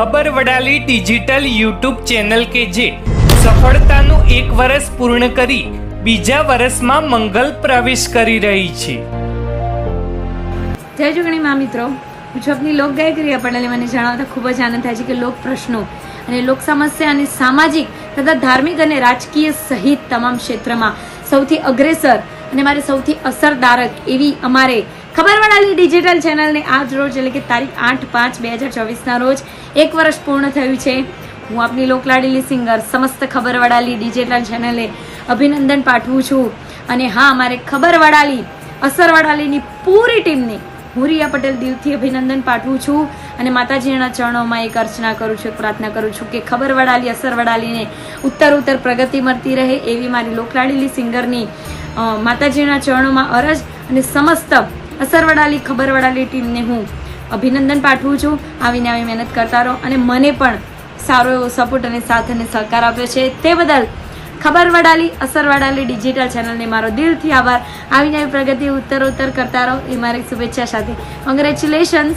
ખબર Vadali digital YouTube channel કે જે સફળતાનું એક વર્ષ પૂર્ણ કરી બીજા વર્ષમાં મંગલ પ્રવેશ કરી રહી છે. જય જોગણી મા મિત્રો. ગુજરાતની છું આપની લોક ગાયક રિયા પટેલે મને જણાવતા ખૂબ જ આનંદ થાય છે કે લોક પ્રશ્નો અને લોક સમસ્યા અને સામાજિક તથા ધાર્મિક અને રાજકીય સહિત તમામ ક્ષેત્રમાં સૌથી અગ્રેસર અને મારે સૌથી અસરદારક એવી અમારે ખબરવાળાની ડિજિટલ ચેનલને આજ રોજ, એટલે કે તારીખ આઠ પાંચ બે હજાર ચોવીસના રોજ, એક વર્ષ પૂર્ણ થયું છે. હું આપની લોકલાડીલી સિંગર સમસ્ત ખબરવાળાલી ડિજિટલ ચેનલે અભિનંદન પાઠવું છું. અને હા મારે ખબરવાળાલી, અસરવાળાલીની પૂરી ટીમને હું રિયા પટેલ દિલથી અભિનંદન પાઠવું છું. અને માતાજીના ચરણોમાં એક અર્ચના કરું છું પ્રાર્થના કરું છું કે ખબર વડાલી અસર વડાલીને ઉત્તર ઉત્તર પ્રગતિ મળતી રહે એવી મારી લોકલાડીલી સિંગરની માતાજીના ચરણોમાં અરજ અને સમસ્ત અસર વડાલી ખબર વડાલી ટીમને હું અભિનંદન પાઠવું છું. આવીને આવી મહેનત કરતા રહો અને મને પણ સારો એવો સપોર્ટ અને સાથ અને સહકાર આપ્યો છે. તે બદલ ખબર વડાલી અસર ડિજિટલ ચેનલને મારો દિલથી આભાર. આવીને આવી પ્રગતિ ઉત્તર ઉત્તર કરતા રહો. એ મારી શુભેચ્છા સાથે. કોંગ્રેચ્યુલેશન્સ